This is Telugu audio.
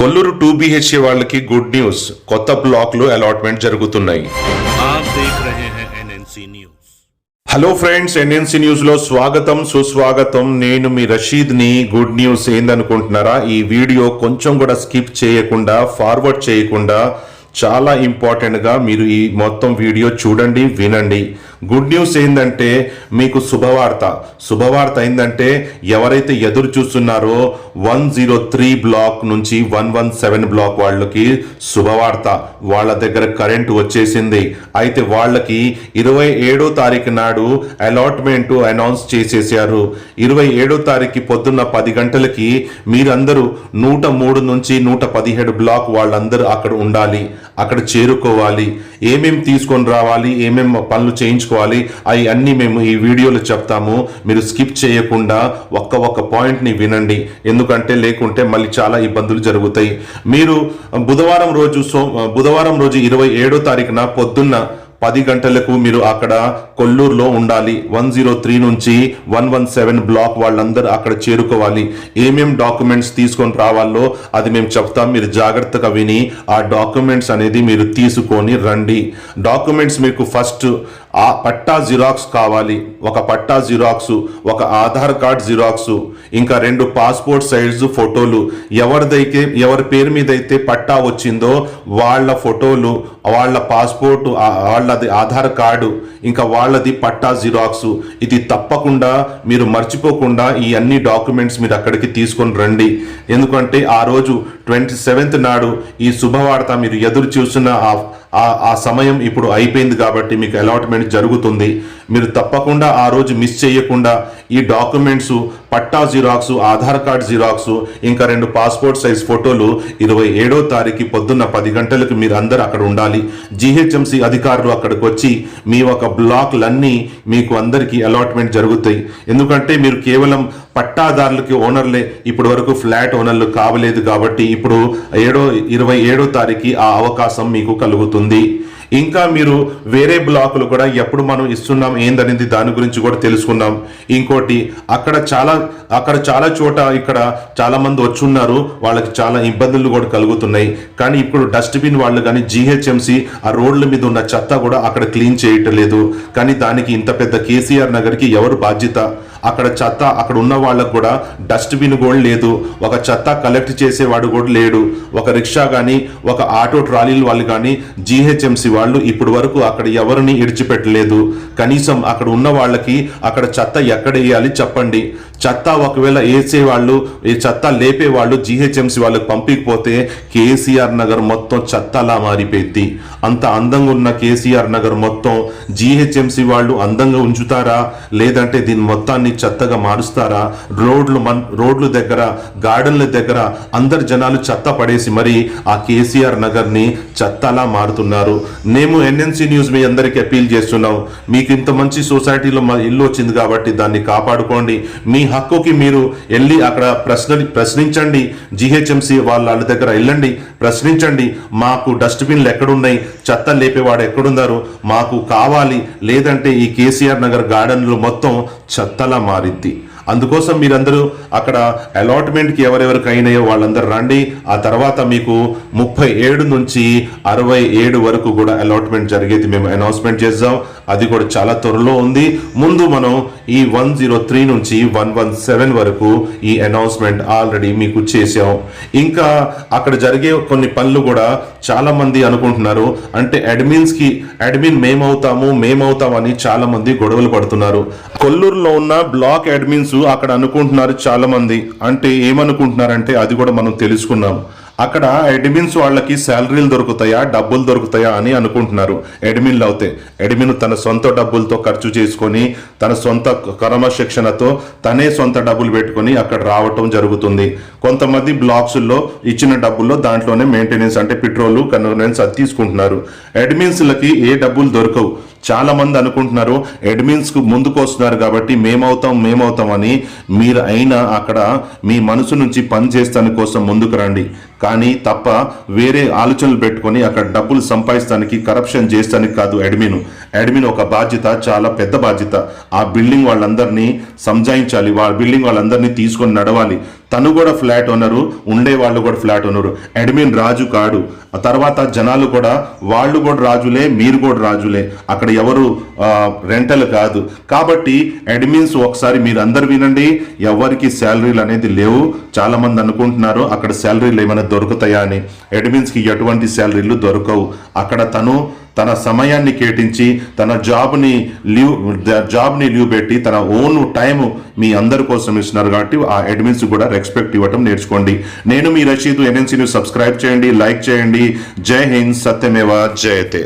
Kolluru to B H A వాళ్ళకి గుడ్ న్యూస్ కొత్త బ్లాక్లు అలాట్మెంట్ జరుగుతున్నాయి. హలో ఫ్రెండ్స్ ఎన్ఎన్సి న్యూస్లో స్వాగతం సుస్వాగతం. నేను మీ రషీద్ని గుడ్ న్యూస్ ఏందనుకుంటున్నారా? ఈ వీడియో కొంచెం కూడా స్కిప్ చేయకుండా ఫార్వర్డ్ చేయకుండా చాలా ఇంపార్టెంట్గా మీరు ఈ మొత్తం వీడియో చూడండి వినండి. గుడ్ న్యూస్ ఏంటంటే మీకు శుభవార్త. శుభవార్త ఏంటంటే ఎవరైతే ఎదురు చూస్తున్నారో వన్ జీరో త్రీ బ్లాక్ నుంచి వన్ వన్ సెవెన్ బ్లాక్ వాళ్ళకి శుభవార్త. వాళ్ళ దగ్గర కరెంటు వచ్చేసింది. అయితే వాళ్ళకి ఇరవై ఏడో తారీఖు నాడు అలాట్మెంట్ అనౌన్స్ చేసేసారు ఇరవై ఏడో తారీఖు పొద్దున్న పది గంటలకి మీరందరూ నూట మూడు నుంచి నూట పదిహేడు బ్లాక్ వాళ్ళందరూ అక్కడ ఉండాలి. అక్కడ చేరుకోవాలి ఏమేం తీసుకొని రావాలి ఏమేం పనులు చేయించుకోవాలి అవి అన్నీ మేము ఈ వీడియోలో చెప్తాము. మీరు స్కిప్ చేయకుండా ఒక్క ఒక్క పాయింట్ని వినండి. ఎందుకంటే లేకుంటే మళ్ళీ చాలా ఇబ్బందులు జరుగుతాయి. మీరు బుధవారం రోజు సో బుధవారం రోజు ఇరవై ఏడో తారీఖున పొద్దున్న పది గంటలకు మీరు అక్కడ కొల్లూరులో ఉండాలి. వన్ జీరో త్రీ నుంచి వన్ వన్ సెవెన్ బ్లాక్ వాళ్ళందరూ అక్కడ చేరుకోవాలి. ఏమేం డాక్యుమెంట్స్ తీసుకొని రావాలో అది మేము చెప్తాం. మీరు జాగ్రత్తగా విని ఆ డాక్యుమెంట్స్ అనేది మీరు తీసుకొని రండి. డాక్యుమెంట్స్ మీకు ఫస్ట్ ఆ పట్టా జిరాక్స్ కావాలి ఒక పట్టా జిరాక్స్ ఒక ఆధార్ కార్డ్ జిరాక్స్ ఇంకా రెండు పాస్పోర్ట్ సైజు ఫోటోలు. ఎవరిదైతే ఎవరి పేరు మీద అయితే పట్టా వచ్చిందో వాళ్ళ ఫోటోలు వాళ్ళ పాస్పోర్ట్ వాళ్ళది ఆధార్ కార్డు ఇంకా వాళ్ళది పట్టా జిరాక్స్. ఇది తప్పకుండా మీరు మర్చిపోకుండా ఈ అన్ని డాక్యుమెంట్స్ మీరు అక్కడికి తీసుకొని రండి. ఎందుకంటే ఆ రోజు ట్వంటీ సెవెంత్ నాడు ఈ శుభవార్త మీరు ఎదురు చూసిన ఆ- ఆ సమయం ఇప్పుడు అయిపోయింది కాబట్టి మీకు అలాట్మెంట్ జరుగుతుంది. మీరు తప్పకుండా ఆ రోజు మిస్ చేయకుండా ఈ డాక్యుమెంట్స్ పట్టా జిరాక్స్ ఆధార్ కార్డ్ జిరాక్స్ ఇంకా రెండు పాస్పోర్ట్ సైజ్ ఫోటోలు ఇరవై ఏడో తారీఖు పొద్దున్న పది గంటలకు మీరు అందరు అక్కడ ఉండాలి. జిహెచ్ఎంసి అధికారులు అక్కడికి వచ్చి మీ ఒక బ్లాక్లన్నీ మీకు అందరికీ అలాట్మెంట్ జరుగుతాయి. ఎందుకంటే మీరు కేవలం పట్టాదారులకి ఓనర్లే ఇప్పటి వరకు ఫ్లాట్ ఓనర్లు కావలేదు కాబట్టి ఇప్పుడు ఏడో ఇరవై ఏడో తారీఖు ఆ అవకాశం మీకు కలుగుతుంది. ఇంకా మీరు వేరే బ్లాకులు కూడా ఎప్పుడు మనం ఇస్తున్నాం ఏందనేది దాని గురించి కూడా తెలుసుకున్నాం. ఇంకోటి అక్కడ చాలా అక్కడ చాలా చోట ఇక్కడ చాలామంది వచ్చున్నారు. వాళ్ళకి చాలా ఇబ్బందులు కూడా కలుగుతున్నాయి. కానీ ఇప్పుడు డస్ట్బిన్ వాళ్ళు కానీ జిహెచ్ఎంసి ఆ రోడ్ల మీద ఉన్న చెత్త కూడా అక్కడ క్లీన్ చేయటం లేదు. కానీ దానికి ఇంత పెద్ద కేసీఆర్ నగర్కి ఎవరు బాధ్యత? అక్కడ చెత్త అక్కడ ఉన్న వాళ్ళకు కూడా డస్ట్బిన్ కూడా లేదు. ఒక చెత్త కలెక్ట్ చేసేవాడు కూడా లేడు. ఒక రిక్షా కానీ ఒక ఆటో ట్రాలీలు వాళ్ళు కానీ జిహెచ్ఎంసి వాళ్ళు ఇప్పుడు వరకు అక్కడ ఎవరిని ఇడిచిపెట్టలేదు. కనీసం అక్కడ ఉన్న వాళ్ళకి అక్కడ చెత్త ఎక్కడ వేయాలి చెప్పండి. చెత్త ఒకవేళ వేసే వాళ్ళు ఈ చెత్త లేపే వాళ్ళు జిహెచ్ఎంసి వాళ్ళకి పంపించకపోతే కేసీఆర్ నగర్ మొత్తం చెత్తలా మారిపోయింది. అంత అందంగా ఉన్న కేసీఆర్ నగర్ మొత్తం జిహెచ్ఎంసి వాళ్ళు అందంగా ఉంచుతారా? లేదంటే దీని మొత్తాన్ని చెత్తగా మారుస్తారా? రోడ్లు మన్ రోడ్ల దగ్గర గార్డెన్ల దగ్గర అందరు జనాలు చెత్త పడేసి మరి ఆ కేసీఆర్ నగర్ని చెత్తలా మారుతున్నారు. మేము ఎన్ఎన్సీ న్యూస్ మీ అందరికీ అపీల్ చేస్తున్నాం. మీకు ఇంత మంచి సొసైటీలో మా ఇల్లు వచ్చింది కాబట్టి దాన్ని కాపాడుకోండి. మీ హక్కుకి మీరు వెళ్ళి అక్కడ ప్రశ్న ప్రశ్నించండి. జిహెచ్ఎంసి వాళ్ళ వాళ్ళ దగ్గర వెళ్ళండి. ప్రశ్నించండి. మాకు డస్ట్బిన్లు ఎక్కడున్నాయి? చెత్త లేపేవాడు ఎక్కడున్నారు? మాకు కావాలి. లేదంటే ఈ కేసీఆర్ నగర్ గార్డెన్లు మొత్తం చెత్తలా మారిద్ది. అందుకోసం మీరందరూ అక్కడ అలాట్మెంట్కి ఎవరెవరికి అయినాయో వాళ్ళందరూ రండి. ఆ తర్వాత మీకు ముప్పై ఏడు నుంచి అరవై ఏడు వరకు కూడా అలాట్మెంట్ జరిగేది మేము అనౌన్స్మెంట్ చేద్దాం. అది కూడా చాలా త్వరలో ఉంది. ముందు మనం ఈ వన్ జీరో త్రీ నుంచి వన్ వన్ సెవెన్ వరకు ఈ అనౌన్స్మెంట్ ఆల్రెడీ మీకు చేసాం ఇంకా అక్కడ జరిగే కొన్ని పనులు కూడా చాలా మంది అనుకుంటున్నారు. అంటే అడ్మిన్స్కి అడ్మిన్ మేమవుతాము మేమవుతాం అని చాలా మంది గొడవలు పడుతున్నారు. కొల్లూరులో ఉన్న బ్లాక్ అడ్మిన్స్ అక్కడ అనుకుంటున్నారు చాలా మంది. అంటే ఏమనుకుంటున్నారంటే అది కూడా మనం తెలుసుకున్నాం. అక్కడ అడ్మిన్స్ వాళ్ళకి శాలరీలు దొరుకుతాయా డబ్బులు దొరుకుతాయా అని అనుకుంటున్నారు. అడ్మిన్లు అవుతే అడ్మిన్ తన సొంత డబ్బులతో ఖర్చు చేసుకొని తన సొంత క్రమశిక్షణతో తనే సొంత డబ్బులు పెట్టుకొని అక్కడ రావటం జరుగుతుంది. కొంతమంది బ్లాక్స్లో ఇచ్చిన డబ్బుల్లో దాంట్లోనే మెయింటెనెన్స్ అంటే పెట్రోల్ కన్వెన్స్ అది తీసుకుంటున్నారు. అడ్మిన్స్లకి ఏ డబ్బులు దొరకవు. చాలా మంది అనుకుంటున్నారు అడ్మిన్స్కు ముందుకు వస్తున్నారు కాబట్టి మేమవుతాం మేమవుతాం అని మీరు అయినా అక్కడ మీ మనసు నుంచి పని చేస్తాని కోసం ముందుకు రండి. కానీ తప్ప వేరే ఆలోచనలు పెట్టుకొని అక్కడ డబ్బులు సంపాదిస్తానికి కరప్షన్ చేస్తానికి కాదు అడ్మిన్ అడ్మిన్ ఒక బాధ్యత చాలా పెద్ద బాధ్యత. ఆ బిల్డింగ్ వాళ్ళందరినీ సంజాయించాలి వాళ్ళ బిల్డింగ్ వాళ్ళందరినీ తీసుకొని నడవాలి. తను కూడా ఫ్లాట్ ఓనరు ఉండే వాళ్ళు కూడా ఫ్లాట్ ఓనరు. అడ్మిన్ రాజు కాడు. ఆ తర్వాత జనాలు కూడా వాళ్ళు కూడా రాజులే మీరు కూడా రాజులే. అక్కడ ఎవరు రెంటల్ కాదు. కాబట్టి అడ్మిన్స్ ఒకసారి మీరు అందరు వినండి. ఎవరికి శాలరీలు అనేది లేవు. చాలామంది అనుకుంటున్నారు అక్కడ శాలరీలు ఏమైనా దొరుకుతాయా అని. అడ్మిన్స్కి ఎటువంటి శాలరీలు దొరకవు. అక్కడ తను తన సమయాన్ని కేటించి తన జాబ్ని లీవ్ జాబ్ని లీవ్ పెట్టి తన ఓన్ టైం మీ అందరి కోసం ఇస్తున్నారు కాబట్టి ఆ అడ్మిన్స్ కూడా రెస్పెక్ట్ ఇవ్వటం నేర్చుకోండి. నేను మీ రషీదు ఎన్ఎన్సీని సబ్స్క్రైబ్ చేయండి లైక్ చేయండి. జై హింద్ సత్యమేవ జయతే